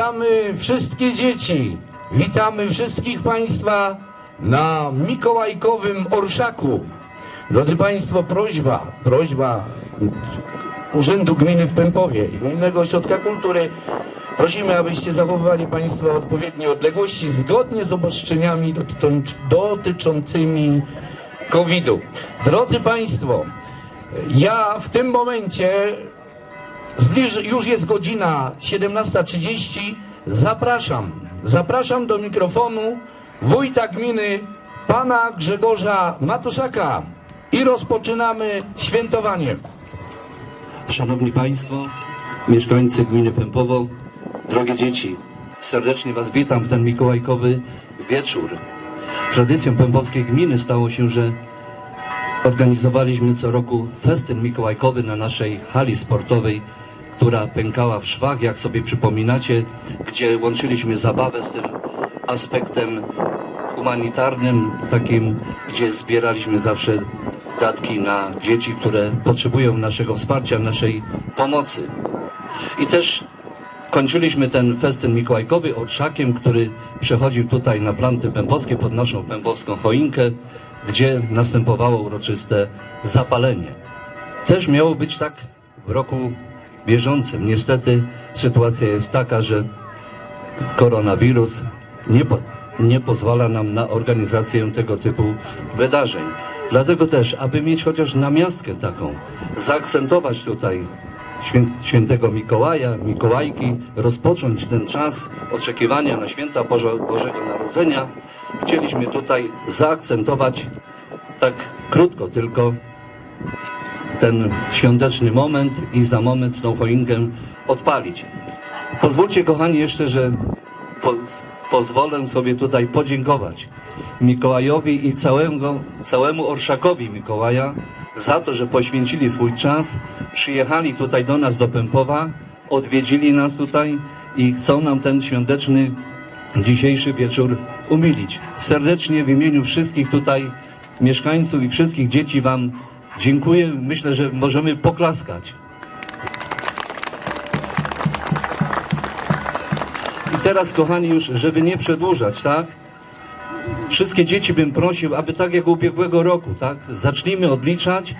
Witamy wszystkie dzieci, witamy wszystkich Państwa na Mikołajkowym Orszaku. Drodzy Państwo, prośba, prośba Urzędu Gminy w Pępowie i Gminnego Ośrodka Kultury. Prosimy, abyście zachowywali Państwo odpowiednie odległości zgodnie z obostrzeniami dotyczą- dotyczącymi COVID-u. Drodzy Państwo, ja w tym momencie Zbliż, już jest godzina 17.30. Zapraszam, zapraszam do mikrofonu wójta gminy pana Grzegorza Matuszaka i rozpoczynamy świętowanie. Szanowni Państwo, mieszkańcy gminy Pępowo, drogie dzieci, serdecznie Was witam w ten mikołajkowy wieczór. Tradycją pępowskiej gminy stało się, że organizowaliśmy co roku festyn mikołajkowy na naszej hali sportowej, która pękała w szwach, jak sobie przypominacie, gdzie łączyliśmy zabawę z tym aspektem humanitarnym, takim, gdzie zbieraliśmy zawsze datki na dzieci, które potrzebują naszego wsparcia, naszej pomocy. I też kończyliśmy ten festyn mikołajkowy orszakiem, który przechodził tutaj na planty pępowskie pod naszą pępowską choinkę, gdzie następowało uroczyste zapalenie. Też miało być tak w roku bieżącym. Niestety sytuacja jest taka, że koronawirus nie, po, nie pozwala nam na organizację tego typu wydarzeń. Dlatego też, aby mieć chociaż namiastkę taką, zaakcentować tutaj świę, świętego Mikołaja, Mikołajki, rozpocząć ten czas oczekiwania na święta Boże, Bożego Narodzenia, chcieliśmy tutaj zaakcentować tak krótko tylko ten świąteczny moment i za moment tą choinkę odpalić. Pozwólcie, kochani, jeszcze, że po, pozwolę sobie tutaj podziękować Mikołajowi i całego, całemu Orszakowi Mikołaja za to, że poświęcili swój czas, przyjechali tutaj do nas do Pępowa, odwiedzili nas tutaj i chcą nam ten świąteczny dzisiejszy wieczór umilić. Serdecznie w imieniu wszystkich tutaj mieszkańców i wszystkich dzieci Wam dziękuję. Myślę, że możemy poklaskać. I teraz, kochani, już, żeby nie przedłużać, tak? Wszystkie dzieci bym prosił, aby tak jak ubiegłego roku, tak? Zacznijmy odliczać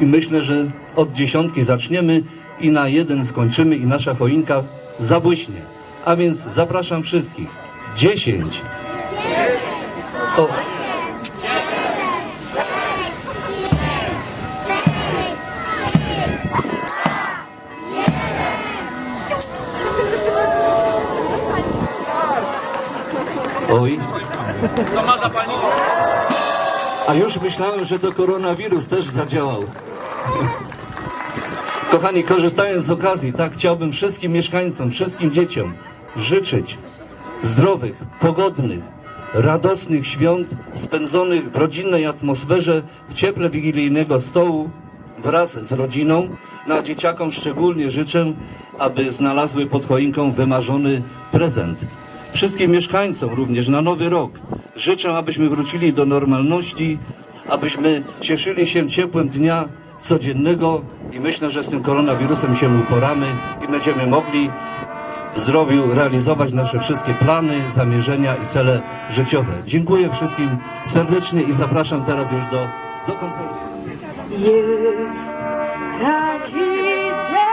i, myślę, że od dziesiątki zaczniemy i na jeden skończymy i nasza choinka zabłyśnie. A więc zapraszam wszystkich. Dziesięć. O. Oj. A już myślałem, że to koronawirus też zadziałał. Kochani, korzystając z okazji, tak chciałbym wszystkim mieszkańcom, wszystkim dzieciom życzyć zdrowych, pogodnych, radosnych świąt spędzonych w rodzinnej atmosferze, w cieple wigilijnego stołu wraz z rodziną. No a dzieciakom szczególnie życzę, aby znalazły pod choinką wymarzony prezent. Wszystkim mieszkańcom również na nowy rok życzę, abyśmy wrócili do normalności, abyśmy cieszyli się ciepłem dnia codziennego i myślę, że z tym koronawirusem się uporamy i będziemy mogli w zdrowiu realizować nasze wszystkie plany, zamierzenia i cele życiowe. Dziękuję wszystkim serdecznie i zapraszam teraz już do, do koncertu. Jest taki dzień,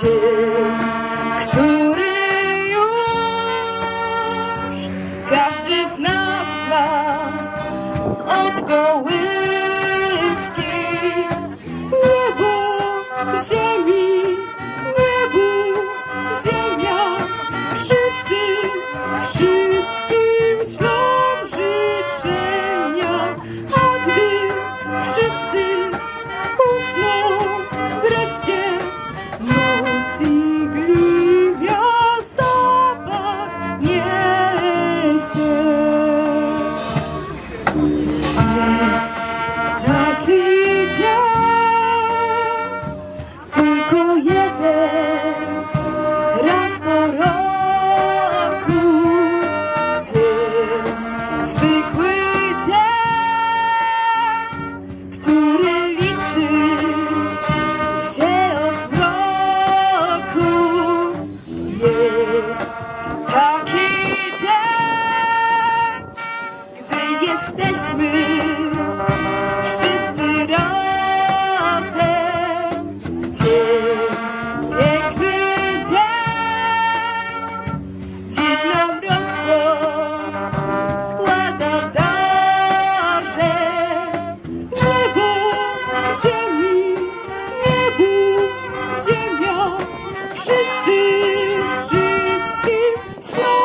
Dzień, który już każdy z nas ma od kołyski. Christian.